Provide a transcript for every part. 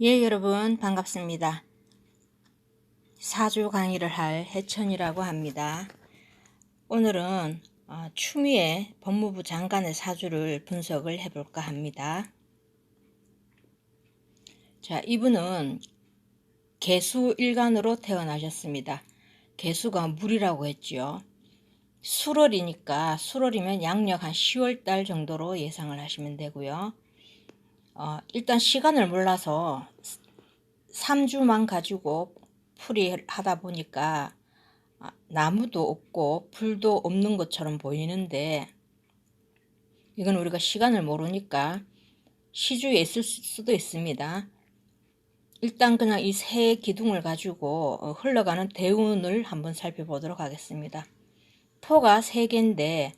예, 여러분 반갑습니다. 사주 강의를 할 해천이라고 합니다. 오늘은 어, 추미애 법무부 장관의 사주를 분석을 해볼까 합니다. 자, 이분은 개수 일간으로 태어나셨습니다. 개수가 물이라고 했지요. 수월이니까 수월이면 양력 한 10월 달 정도로 예상을 하시면 되고요. 어, 일단 시간을 몰라서 3주만 가지고 풀이 하다 보니까 아, 나무도 없고 풀도 없는 것처럼 보이는데 이건 우리가 시간을 모르니까 시주에 있을 수도 있습니다. 일단 그냥 이세 기둥을 가지고 어, 흘러가는 대운을 한번 살펴보도록 하겠습니다. 토가 세 개인데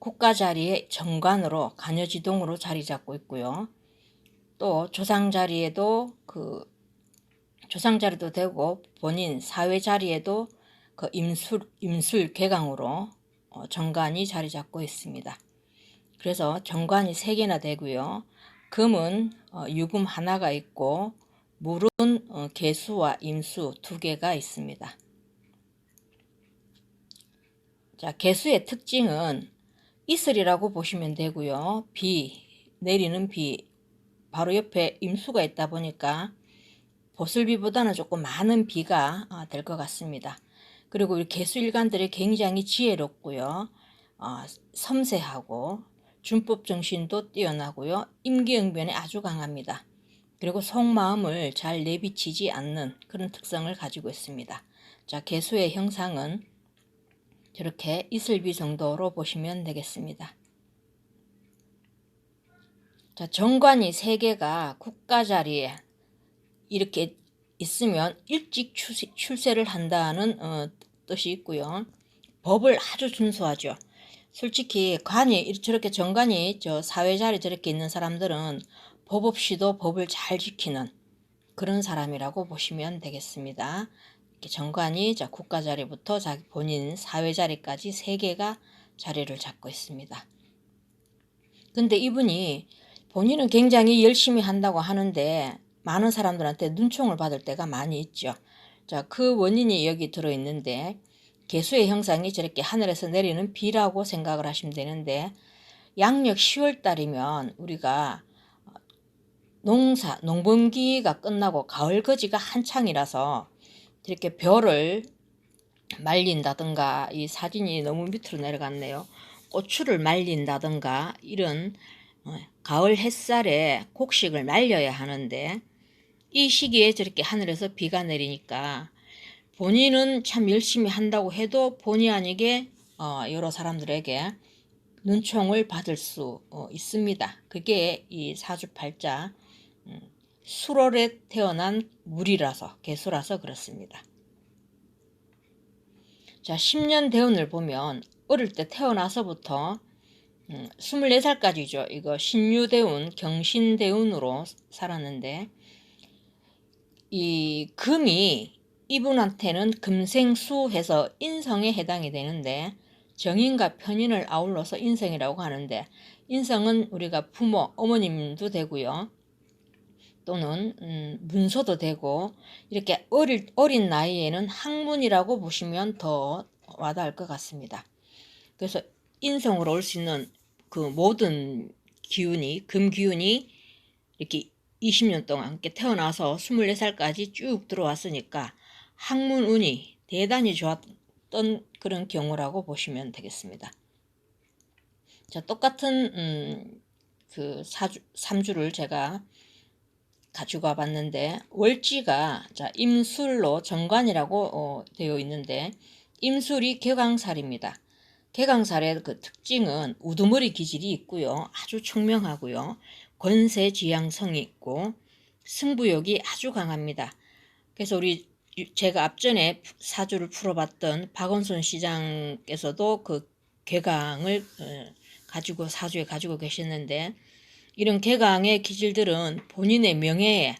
국가 자리에 정관으로 간여지동으로 자리 잡고 있고요. 또 조상 자리에도 그 조상 자리도 되고 본인 사회 자리에도 그 임술 임술 개강으로 어, 정관이 자리 잡고 있습니다. 그래서 정관이 세 개나 되고요. 금은 어, 유금 하나가 있고 물은 어, 개수와 임수 두 개가 있습니다. 자, 개수의 특징은 이슬이라고 보시면 되고요. 비, 내리는 비, 바로 옆에 임수가 있다 보니까 보슬비보다는 조금 많은 비가 어, 될것 같습니다. 그리고 이 개수일간들이 굉장히 지혜롭고요. 어, 섬세하고 준법 정신도 뛰어나고요. 임기응변에 아주 강합니다. 그리고 속마음을 잘 내비치지 않는 그런 특성을 가지고 있습니다. 자, 개수의 형상은 저렇게 이슬비 정도로 보시면 되겠습니다. 자, 정관이 세 개가 국가 자리에 이렇게 있으면 일찍 출세, 를 한다는 어, 뜻이 있고요. 법을 아주 준수하죠. 솔직히 관이 저렇게 정관이 저 사회 자리 저렇게 있는 사람들은 법 없이도 법을 잘 지키는 그런 사람이라고 보시면 되겠습니다. 이렇게 정관이 자 국가 자리부터 자기 본인 사회 자리까지 세 개가 자리를 잡고 있습니다. 근데 이분이 본인은 굉장히 열심히 한다고 하는데 많은 사람들한테 눈총을 받을 때가 많이 있죠. 자, 그 원인이 여기 들어있는데 개수의 형상이 저렇게 하늘에서 내리는 비라고 생각을 하시면 되는데 양력 10월 달이면 우리가 농사, 농번기가 끝나고 가을 거지가 한창이라서 이렇게 별을 말린다든가 이 사진이 너무 밑으로 내려갔네요. 고추를 말린다든가 이런 어, 가을 햇살에 곡식을 말려야 하는데 이 시기에 저렇게 하늘에서 비가 내리니까 본인은 참 열심히 한다고 해도 본의 아니게 어, 여러 사람들에게 눈총을 받을 수 어, 있습니다. 그게 이 사주팔자 음, 수월에 태어난 물이라서 개수라서 그렇습니다. 자 10년 대운을 보면 어릴 때 태어나서부터 음, 24살까지죠. 이거 신유대운, 경신대운으로 살았는데 이 금이 이분한테는 금생수 해서 인성에 해당이 되는데 정인과 편인을 아울러서 인성이라고 하는데 인성은 우리가 부모, 어머님도 되고요. 또는 음, 문서도 되고 이렇게 어릴, 어린 나이에는 학문이라고 보시면 더 와닿을 것 같습니다. 그래서 인성으로 올 수 있는 그 모든 기운이 금 기운이 이렇게 20년 동안 함께 태어나서 24살까지 쭉 들어왔으니까 학문 운이 대단히 좋았던 그런 경우라고 보시면 되겠습니다. 자, 똑같은 음, 그 사주, 3주를 제가 가지고 와봤는데 월지가 자 임술로 정관이라고 어, 되어 있는데 임술이 격강살입니다. 개강살의 그 특징은 우두머리 기질이 있고요. 아주 청명하고요. 권세지향성이 있고 승부욕이 아주 강합니다. 그래서 우리 제가 앞전에 사주를 풀어봤던 박원순 시장께서도 그 개강을 어, 가지고 사주에 가지고 계셨는데 이런 개강의 기질들은 본인의 명예에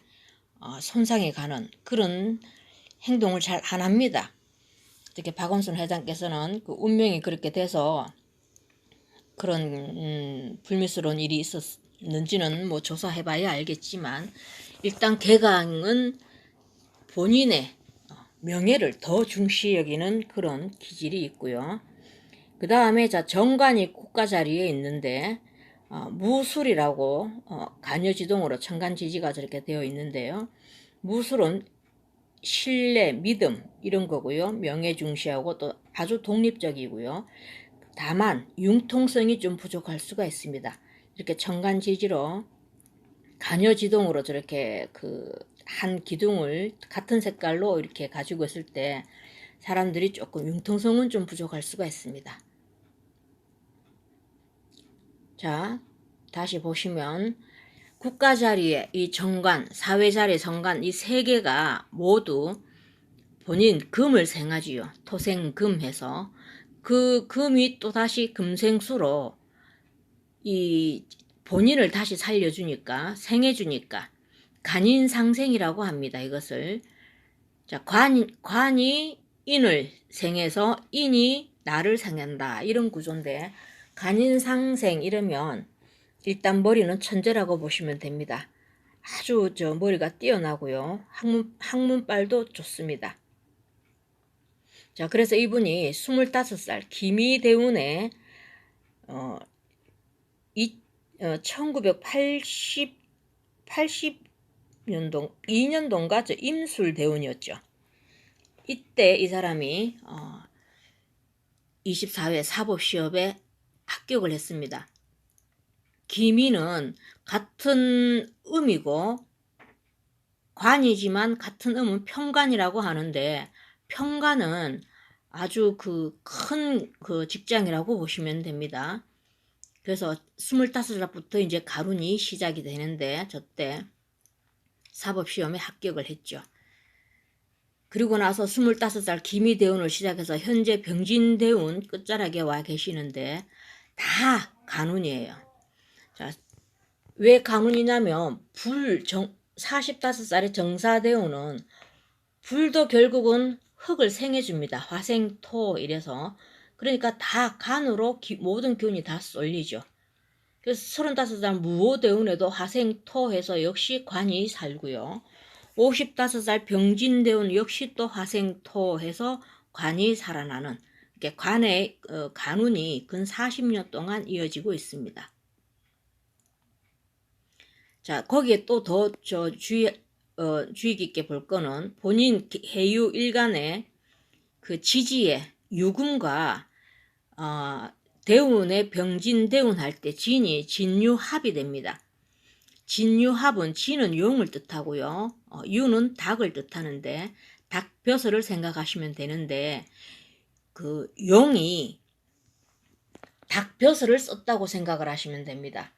어, 손상이 가는 그런 행동을 잘 안 합니다. 특히 박원순 회장께서는 그 운명이 그렇게 돼서 그런 음, 불미스러운 일이 있었는지는 뭐 조사해봐야 알겠지만 일단 개강은 본인의 어, 명예를 더 중시 여기는 그런 기질이 있고요. 그 다음에 자 정관이 국가 자리에 있는데 어, 무술이라고 어, 간여지동으로 천간지지가 저렇게 되어 있는데요. 무술은 신뢰, 믿음 이런 거고요. 명예 중시하고 또 아주 독립적이고요. 다만 융통성이 좀 부족할 수가 있습니다. 이렇게 천간지지로 간여지동으로 저렇게 그 한 기둥을 같은 색깔로 이렇게 가지고 있을 때 사람들이 조금 융통성은 좀 부족할 수가 있습니다. 자, 다시 보시면 국가 자리에 이 정관, 사회 자리 정관 이 세 개가 모두 본인 금을 생하지요. 토생금 해서 그 금이 또 다시 금생수로 이 본인을 다시 살려주니까 생해주니까 간인상생이라고 합니다. 이것을 자 관, 관이 인을 생해서 인이 나를 생한다 이런 구조인데 간인상생 이러면 일단 머리는 천재라고 보시면 됩니다. 아주 저 머리가 뛰어나고요. 학문, 학문빨도 좋습니다. 자, 그래서 이분이 25살 기미대운에 어, 이, 어, 1980 80년도 2년도인가 저 임술 대운이었죠. 이때 이 사람이 어, 24회 사법 시험에 합격을 했습니다. 기미는 같은 음이고 관이지만 같은 음은 평관이라고 하는데 평관은 아주 그 큰그 직장이라고 보시면 됩니다. 그래서 25살부터 이제 가룬이 시작이 되는데 저때 사법시험에 합격을 했죠. 그리고 나서 25살 기미대운을 시작해서 현재 병진대운 끝자락에 와 계시는데 다 간운이에요. 자, 왜 간운이냐면 불 정, 45살의 정사대운은 불도 결국은 흙을 생해줍니다. 화생토 이래서 그러니까 다 간으로 기, 모든 기운이 다 쏠리죠. 그래서 35살 무호대운에도 화생토 해서 역시 관이 살고요. 55살 병진대운 역시 또 화생토 해서 관이 살아나는 이렇게 관의 어, 간운이 근 40년 동안 이어지고 있습니다. 자 거기에 또 더 저 주의 어, 주의 깊게 볼 거는 본인 해유 일간의 그 지지의 유금과 어, 대운의 병진 대운 할 때 진이 진유합이 됩니다. 진유합은 진은 용을 뜻하고요. 어, 유는 닭을 뜻하는데 닭벼슬을 생각하시면 되는데 그 용이 닭벼슬을 썼다고 생각을 하시면 됩니다.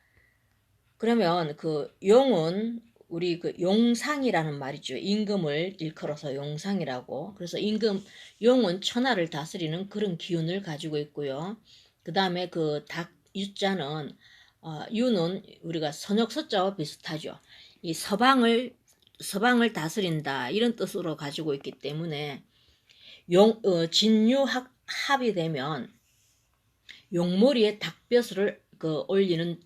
그러면 그 용은 우리 그 용상이라는 말이죠. 임금을 일컬어서 용상이라고. 그래서 임금 용은 천하를 다스리는 그런 기운을 가지고 있고요. 그 다음에 그 닭 유자는 어, 유는 우리가 선역 서자와 비슷하죠. 이 서방을 서방을 다스린다 이런 뜻으로 가지고 있기 때문에 용 어, 진유 합, 합이 되면 용머리에 닭벼슬을 그 올리는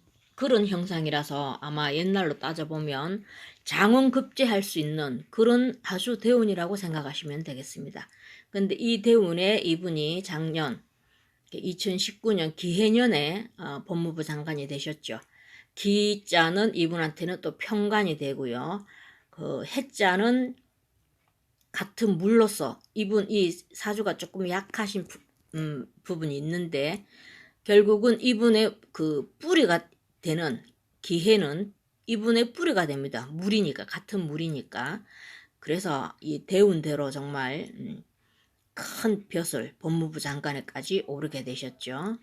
그런 형상이라서 아마 옛날로 따져보면 장원급제할 수 있는 그런 아주 대운이라고 생각하시면 되겠습니다. 근데 이 대운에 이분이 작년 2019년 기해년에 어, 법무부 장관이 되셨죠. 기자는 이분한테는 또 평관이 되고요. 그 해자는 같은 물로서 이분 이 사주가 조금 약하신 부, 음, 부분이 있는데 결국은 이분의 그 뿌리가 되는 기해는 이분의 뿌리가 됩니다. 물이니까 같은 물이니까 그래서 이 대운대로 정말 음, 큰 벼슬 법무부 장관에까지 오르게 되셨죠.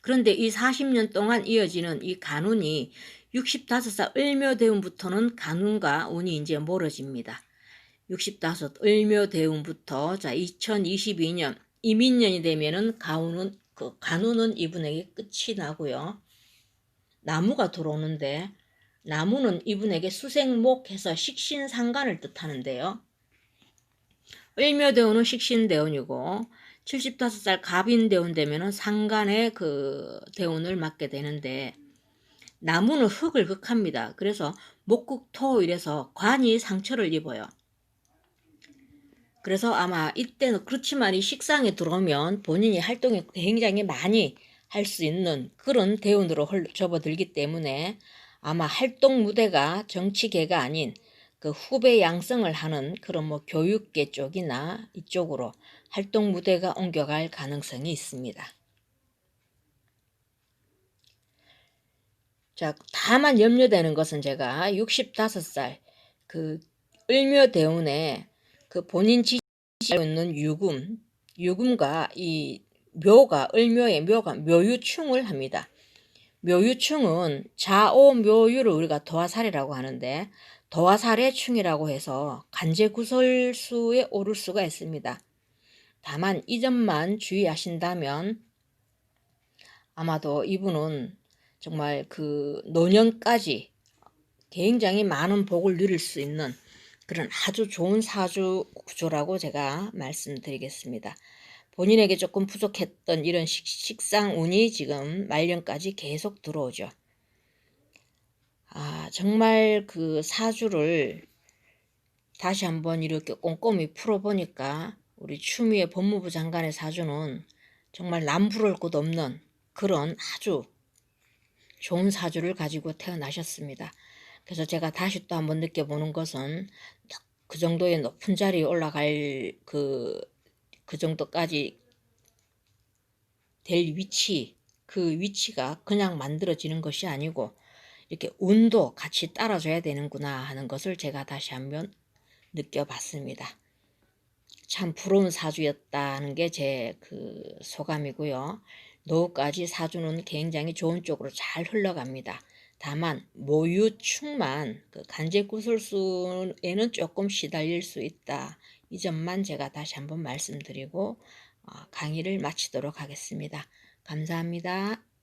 그런데 이 40년 동안 이어지는 이 간운이 65살 을묘대운부터는 간운과 운이 이제 멀어집니다. 65 을묘대운부터 자 2022년 이민년이 되면은 가운은 그 간운은 이분에게 끝이 나고요. 나무가 들어오는데 나무는 이분에게 수생목 해서 식신상관을 뜻하는데요. 을묘대운은 식신대운이고 75살 갑인대운 되면은 상간의 그 대운을 맡게 되는데 나무는 흙을 극합니다. 그래서 목국토 이래서 관이 상처를 입어요. 그래서 아마 이때는 그렇지만 이 식상에 들어오면 본인이 활동이 굉장히 많이 할 수 있는 그런 대운으로 흘- 접어들기 때문에 아마 활동 무대가 정치계가 아닌 그 후배 양성을 하는 그런 뭐 교육계 쪽이나 이쪽으로 활동 무대가 옮겨갈 가능성이 있습니다. 자, 다만 염려되는 것은 제가 65살 그 을묘 대운에 그 본인 지지하고 있는 유금, 유금과 이 묘가 을묘의 묘가 묘유충을 합니다. 묘유충은 좌오 묘유를 우리가 도화살이라고 하는데 도화살의 충이라고 해서 간제 구설수에 오를 수가 있습니다. 다만 이 점만 주의하신다면 아마도 이분은 정말 그 노년까지 굉장히 많은 복을 누릴 수 있는 그런 아주 좋은 사주 구조라고 제가 말씀드리겠습니다. 본인에게 조금 부족했던 이런 식, 식상 운이 지금 말년까지 계속 들어오죠. 아, 정말 그 사주를 다시 한번 이렇게 꼼꼼히 풀어보니까 우리 추미애 법무부 장관의 사주는 정말 남부를 곳 없는 그런 아주 좋은 사주를 가지고 태어나셨습니다. 그래서 제가 다시 또 한번 느껴보는 것은 그 정도의 높은 자리에 올라갈 그, 그 정도까지 될 위치, 그 위치가 그냥 만들어지는 것이 아니고 이렇게 운도 같이 따라줘야 되는구나 하는 것을 제가 다시 한번 느껴봤습니다. 참 부러운 사주였다는 게 제 그 소감이고요. 노후까지 사주는 굉장히 좋은 쪽으로 잘 흘러갑니다. 다만 모유충만 그 간제구설수에는 조금 시달릴 수 있다. 이 점만 제가 다시 한번 말씀드리고 어, 강의를 마치도록 하겠습니다. 감사합니다.